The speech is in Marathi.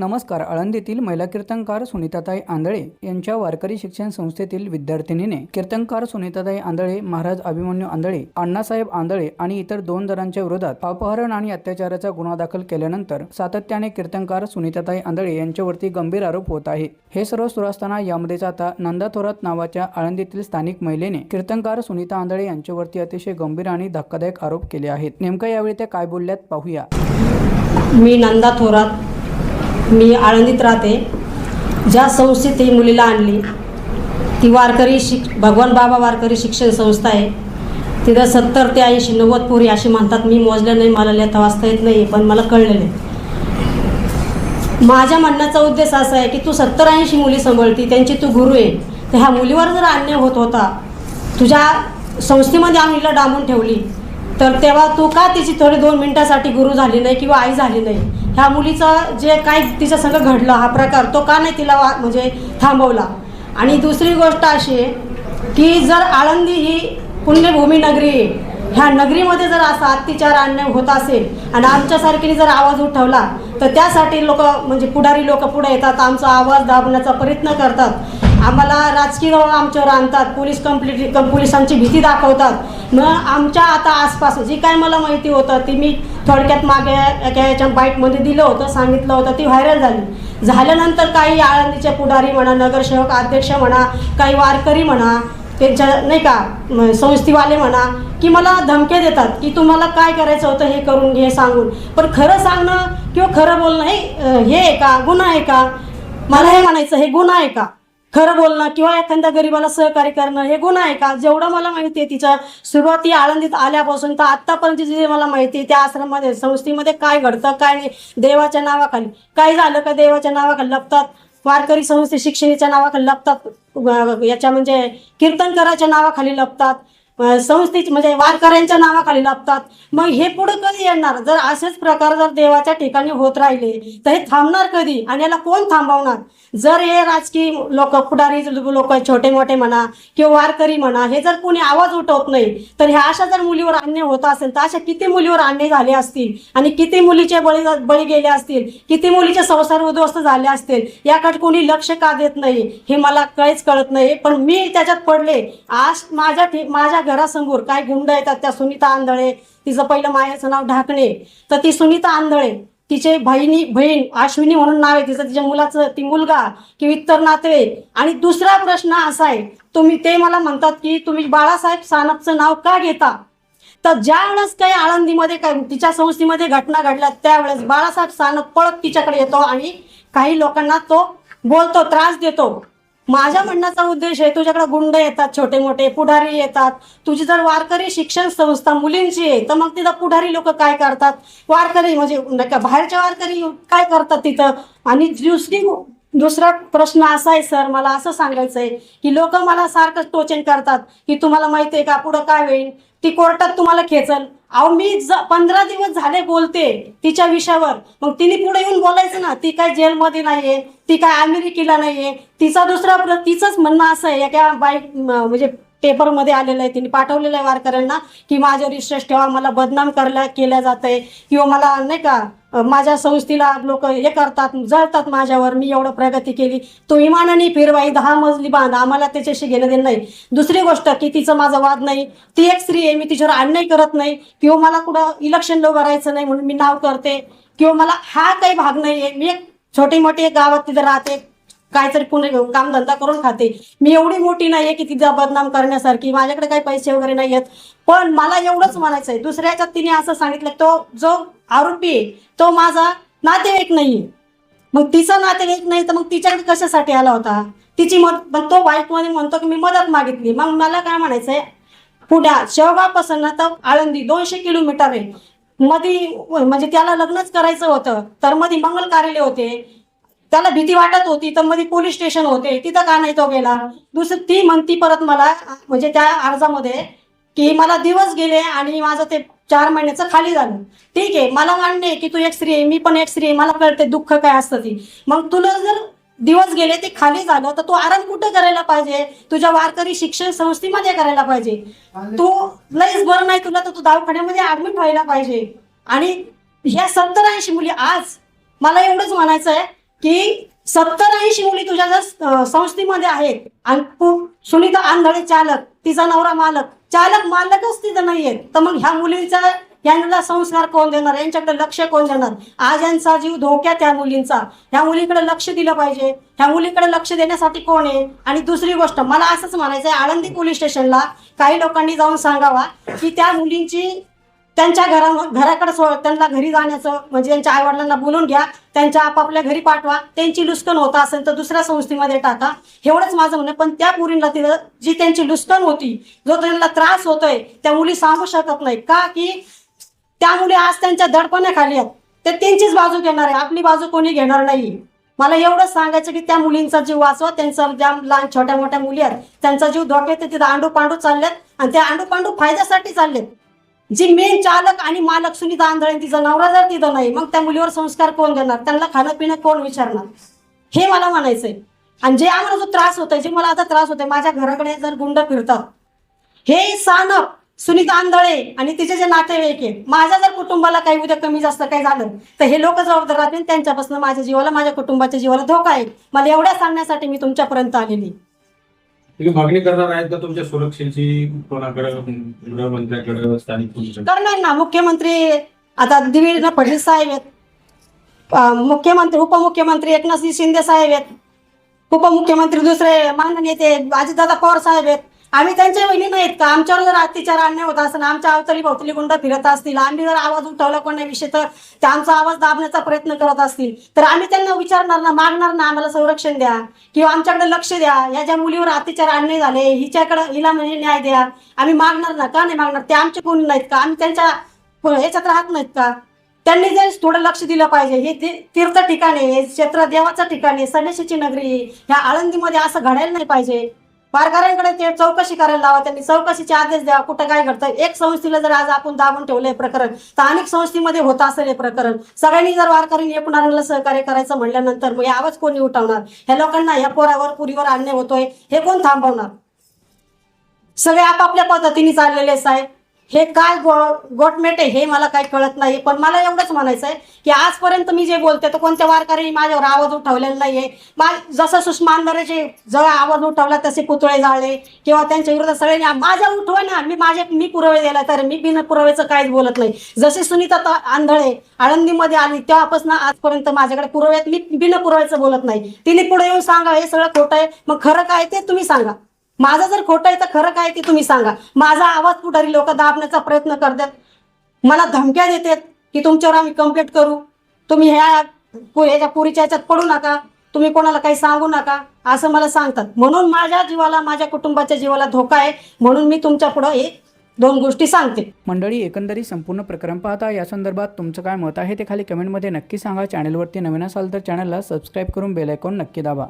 नमस्कार आळंदीतील महिला कीर्तनकार सुनीताताई आंधळे यांच्या वारकरी शिक्षण संस्थेतील विद्यार्थिनीने कीर्तनकार सुनीताताई आंधळे महाराज अभिमन्यू आंधळे अण्णासाहेब आंधळे आणि इतर दोन जणांच्या विरोधात अपहरण आणि अत्याचाराचा गुन्हा दाखल केल्यानंतर सातत्याने कीर्तनकार सुनीताताई आंधळे यांच्यावरती गंभीर आरोप होत आहे. हे सर्व सुरू असताना यामध्येच आता नंदा थोरात नावाच्या आळंदीतील स्थानिक महिलेने कीर्तनकार सुनीता आंधळे यांच्यावरती अतिशय गंभीर आणि धक्कादायक आरोप केले आहेत. नेमकं यावेळी त्या काय बोलल्यात पाहूया. मी नंदा थोरात मी आळंदीत राहते. ज्या संस्थेत ही मुलीला आणली ती वारकरी शिक भगवान बाबा वारकरी शिक्षण संस्था आहे. तिथं सत्तर ते ऐंशी नव्वद पोरी असे म्हणतात मी मोजलं नाही मला लिहिता वाचता येत नाही पण मला कळलेलं आहे. माझ्या म्हणण्याचा उद्देश असा आहे की तू सत्तर ऐंशी मुली सांभाळती त्यांची तू गुरु आहे. तर ह्या मुलीवर जर अन्याय होत होता तुझ्या संस्थेमध्ये आम्हीला डांबून ठेवली तर तेव्हा तू का तिची थोडी दोन मिनिटासाठी गुरु झाली नाही किंवा आई झाली नाही? ह्या मुलीचं जे काय तिच्या सगळं घडलं हा प्रकार तो का नाही तिला वा म्हणजे थांबवला? आणि दुसरी गोष्ट अशी आहे की जर आळंदी ही पुण्यभूमी नगरी आहे ह्या नगरीमध्ये जर असा अत्याचार अन्याय होत असेल आणि आमच्यासारखीने जर आवाज उठवला तर त्यासाठी लोक म्हणजे पुढारी लोक पुढे येतात आमचा आवाज दाबण्याचा प्रयत्न करतात. आम्हाला राजकीय आमच्यावर आणतात पोलीस कंप्लीट पोलिसांची भीती दाखवतात. मग आमच्या आता आसपास जी काय मला माहिती होतं ती मी थोडक्यात मागे एका याच्या बाईटमध्ये दिलं होतं सांगितलं होतं ती व्हायरल झाली. झाल्यानंतर काही आळंदीचे पुढारी म्हणा नगरसेवक अध्यक्ष म्हणा काही वारकरी म्हणा त्यांच्या नाही का संस्थेवाले म्हणा की मला धमके देतात की तुम्हाला काय करायचं होतं हे करून घे सांगून. पण खरं सांगणं किंवा खरं बोलणं हे हे आहे का? गुन्हा आहे का? मला हे म्हणायचं हे गुन्हा आहे का? खरं बोलणं किंवा एखाद्या गरीबाला सहकार्य करणं हे गुन्हा आहे का? जेवढं मला माहिती आहे तिच्या सुरुवाती आळंदीत आल्यापासून तर आत्तापर्यंत जे मला माहिती आहे त्या आश्रमामध्ये संस्थेमध्ये काय घडतं काय नाही देवाच्या नावाखाली. काय झालं का देवाच्या नावाखाली लपतात? वारकरी संस्थे शिक्षणाच्या नावाखाली लपतात याच्या म्हणजे कीर्तनकाराच्या नावाखाली लपतात. संस्थेची म्हणजे वारकऱ्यांच्या नावाखाली लपतात मग हे पुढे कधी येणार? जर असेच प्रकार जर देवाच्या ठिकाणी होत राहिले तर हे थांबणार कधी? आणि याला कोण थांबवणार? जर हे राजकीय लोक पुढारी लोक छोटे मोठे म्हणा किंवा वारकरी म्हणा हे जर कोणी आवाज उठवत नाही तर ह्या अशा जर मुलीवर अन्याय होत असेल तर अशा किती मुलीवर अन्याय झाले असतील? आणि किती मुलीचे बळी बळी गेले असतील? किती मुलीचे संसार उद्ध्वस्त झाले असतील? याकडे कोणी लक्ष का देत नाही? हे मला काहीच कळत नाही. पण मी त्याच्यात पडले. आज माझ्या माझ्या घरासमोर काय गुंड येतात त्या सुनीता आंधळे तिचं पहिलं मायाचं नाव ढाकणे. तर ती सुनीता आंधळे तिचे बहिणी बहीण अश्विनी म्हणून नाव आहे तिचं तिच्या मुलाचं ती मुलगा किंवा इतर नाते. आणि दुसरा प्रश्न असा आहे तुम्ही ते मला म्हणतात की तुम्ही बाळासाहेब सानपचं नाव का घेता? तर ज्या वेळेस काही आळंदीमध्ये काय तिच्या संस्थेमध्ये घटना घडल्या त्यावेळेस बाळासाहेब सानप पळत तिच्याकडे येतो आणि काही लोकांना तो बोलतो त्रास देतो. माझ्या म्हणण्याचा उद्देश आहे तुझ्याकडे गुंड येतात छोटे मोठे पुढारी येतात. तुझी जर वारकरी शिक्षण संस्था मुलींची आहे तर मग तिथं पुढारी लोक काय करतात? वारकरी म्हणजे बाहेरच्या वारकरी काय करतात तिथं? आणि दुसरी दुसरा प्रश्न असा आहे सर मला असं सांगायचं आहे की लोक मला सारखं टोचन करतात की तुम्हाला माहिती आहे का पुढं काय होईल? ती कोर्टात तुम्हाला खेचल. अहो मी पंधरा दिवस झाले बोलते तिच्या विषयावर. मग तिने पुढे येऊन बोलायचं ना ती काय जेलमध्ये नाहीये ती काय अमेरिकेला नाहीये. तिचा दुसरा तिचंच म्हणणं असं आहे एका बाईक म्हणजे पेपरमध्ये आलेलं आहे. तिने पाठवलेलं आहे वारकऱ्यांना की माझ्यावर विश्वास ठेवा मला बदनाम करल्या केल्या जात आहे किंवा मला नाही का माझ्या संस्थेला लोक हे करतात जळतात माझ्यावर मी एवढं प्रगती केली. तो इमानाने फिरवाई दहा मजली बांध आम्हाला त्याच्याशी घेणं देणं नाही. दुसरी गोष्ट की तिचं माझा वाद नाही. ती एक स्त्री आहे मी तिच्यावर अन्याय करत नाही. किंवा मला कुठं इलेक्शनला उभं राहायचं नाही म्हणून मी नाव करते. किंवा मला हा काही भाग नाही आहे मी एक छोटी मोठी एक गावात तिथे राहते. काहीतरी पुणे घेऊन कामधंदा करून खाते. मी एवढी मोठी नाहीये की तिचा बदनाम करण्यासारखी माझ्याकडे काही पैसे वगैरे नाही आहेत पण मला एवढंच म्हणायचं आहे दुसऱ्याच्यात तिने असं सांगितलं तो जो आरोपी आहे तो माझा नातेवाईक नाहीये. मग तिचा नातेवाईक नाही तर मग तिच्याकडे कशासाठी आला होता? तिची मत मग तो वाईटमध्ये म्हणतो की मी मदत मागितली. मग मला काय म्हणायचंय? पुण्यात शेवगावपासून तर आळंदी दोनशे किलोमीटर आहे. मध्ये म्हणजे त्याला लग्नच करायचं होतं तर मध्ये मंगल कार्यालय होते. त्याला भीती वाटत होती. तर मध्ये पोलीस स्टेशन होते. तिथं का नाही तो गेला? दुसरं ती म्हणती परत मला म्हणजे त्या अर्जामध्ये की मला दिवस गेले आणि माझं ते चार महिन्याचं खाली झालं. ठीक आहे मला मान्य आहे की तू एक स्त्री आहे मी पण एक स्त्री आहे मला कळते दुःख काय असतं ती. मग तुला जर दिवस गेले ते खाली झालं तर तू आराम कुठं करायला पाहिजे? तुझ्या वारकरी शिक्षण संस्थेमध्ये करायला पाहिजे. तू लईच बरं नाही तुला तर तू दवाखान्यामध्ये ऍडमिट व्हायला पाहिजे. आणि ह्या सत्तर ऐंशी मुली आज मला एवढंच म्हणायचं आहे की सत्तर ऐंशी मुली तुझ्या जर संस्थेमध्ये आहेत आणि तू सुनीता आंधळे चालक तिचा नवरा मालक चालक मालकच तिथं नाहीये तर मग ह्या मुलींचा यांना संस्कार कोण देणार? यांच्याकडे लक्ष कोण देणार? आज यांचा जीव धोक्यात त्या मुलींचा. ह्या मुलीकडे लक्ष दिलं पाहिजे. ह्या मुलीकडे लक्ष देण्यासाठी कोण आहे? आणि दुसरी गोष्ट मला असंच म्हणायचं आहे आळंदी पोलीस स्टेशनला काही लोकांनी जाऊन सांगावा की त्या मुलींची त्यांच्या घरा घराकडे सो त्यांना घरी जाण्याचं म्हणजे त्यांच्या आईवडिलांना बोलून घ्या त्यांच्या आपापल्या घरी पाठवा त्यांची लुस्कन होत असेल तर दुसऱ्या संस्थेमध्ये टाका. एवढंच माझं म्हणणं पण त्या मुलींना तिथं जी त्यांची लुस्कन होती जो त्यांना त्रास होतोय त्या मुली सांगू शकत नाही का की त्या मुली आज त्यांच्या दडपणाखाली आहेत. ते त्यांचीच बाजू घेणार आहे. आपली बाजू कोणी घेणार नाही? मला एवढंच सांगायचं की त्या मुलींचा जीव वाचवा. त्यांचा ज्या लहान छोट्या मोठ्या मुली आहेत त्यांचा जीव धोक्यात आहे, तिथं आंडू पांडू चाललेत आणि त्या आंडू पांडू फायद्यासाठी चाललेत. जी मेन चालक आणि मालक सुनीता आंधळे तिचा नवरा जर तिथं नाही मग त्या मुलीवर संस्कार कोण देणार त्यांना खाणं पिणं कोण विचारणार? हे मला म्हणायचंय. आणि जे आम्हाला जो त्रास होतोय जे मला आता त्रास होतोय माझ्या घराकडे जर गुंड फिरतात हे सानप सुनीता आंधळे आणि तिचे जे नातेवाईक आहे माझ्या जर कुटुंबाला काही उद्या कमी जास्त काही झालं तर हे लोक जबाबदार राहतील त्यांच्यापासून माझ्या जीवाला माझ्या कुटुंबाच्या जीवाला धोका आहे. मला एवढ्या सांगण्यासाठी मी तुमच्यापर्यंत आलेली तुम्ही मागणी करणार आहेत का तुमच्या सुरक्षेची? कोणाकडे गृहमंत्र्याकडे स्थानिक पोलिसांकडे? करणार ना मुख्यमंत्री आता देवेंद्र फडणवीस साहेब आहेत. अं, मुख्यमंत्री उपमुख्यमंत्री एकनाथ शिंदे साहेब आहेत. उपमुख्यमंत्री दुसरे माननीय ते अजितदादा पवार साहेब आहेत. आम्ही त्यांच्या वहिनी नाहीत का? आमच्यावर जर अत्याचार अन्याय होत असेल आमच्या अवतली भोवतली गुंड फिरत असतील आम्ही जर आवाज उठवला कोणाविषयी तर ते आमचा आवाज दाबण्याचा प्रयत्न करत असतील. तर आम्ही त्यांना विचारणार ना मागणार ना आम्हाला संरक्षण द्या. किंवा आमच्याकडे लक्ष द्या. या ज्या मुलीवर अत्याचार अन्याय झाले हिच्याकडे हिला म्हणजे न्याय द्या. आम्ही मागणार ना का नाही मागणार? ते आमचे कोणी नाहीत का? आम्ही त्यांच्या ह्याच्यात राहत नाहीत का? त्यांनी जे थोडं लक्ष दिलं पाहिजे हे तीर्थ ठिकाण आहे हे क्षेत्र देवाचं ठिकाण आहे संन्याशीची नगरी ह्या आळंदीमध्ये असं घडायला नाही पाहिजे. वारकऱ्यांकडे ते चौकशी करायला लावा त्यांनी चौकशीचे आदेश द्या कुठं काय घडतं एक संस्थेला जर आज आपण दाबून ठेवलंय प्रकरण तर अनेक संस्थेमध्ये होत असेल हे प्रकरण. सगळ्यांनी जर वारकरी एकूणाला सहकार्य करायचं म्हटल्यानंतर मग आवाज कोणी उठवणार? ह्या लोकांना ह्या पोरावर पुरीवर आणणे होतोय हे कोण थांबवणार? सगळे आपापल्या पद्धतीने चाललेले साहेब. हे काय गो गोटमेट आहे हे मला काही कळत नाही पण मला एवढंच म्हणायचं आहे की आजपर्यंत मी जे बोलते तर कोणत्या वारकऱ्यांनी माझ्यावर आवाज उठवलेला नाहीये. मा जसं सुषमा अंधारेचे जवळ आवाज उठवला तसे पुतळे जाळले किंवा त्यांच्या विरोधात सगळ्यांनी माझ्या उठवा ना मी माझे मी पुरावे दिला तर मी बिन पुराव्याचं काहीच बोलत नाही. जसे सुनीता आंधळे आळंदीमध्ये आली तेव्हापासून आजपर्यंत माझ्याकडे पुराव्यात मी बिन पुराव्याचं बोलत नाही. तिने पुढे येऊन सांगा हे सगळं खोटं आहे. मग खरं काय ते तुम्ही सांगा. माझं जर खोटं आहे तर खरं काय ते तुम्ही सांगा. माझा आवाज पुढारी लोक दाबण्याचा प्रयत्न करतात. मला धमक्या देतात की तुमच्यावर आम्ही कंप्लेंट करू. तुम्ही ह्या पु- ह्याच्या पुरीच्या ह्याच्यात पडू नका. तुम्ही कोणाला काही सांगू नका. असं मला सांगतात. म्हणून माझ्या जीवाला माझ्या कुटुंबाच्या जीवाला धोका आहे. म्हणून मी तुमच्या पुढं हे दोन गोष्टी सांगते. मंडळी एकंदरीत संपूर्ण प्रकरण पाहता या संदर्भात तुमचं काय मत आहे ते खाली कमेंटमध्ये नक्की सांगा. चॅनलवरती नवीन असाल तर चॅनलला सबस्क्राईब करून बेल आयकॉन नक्की दाबा.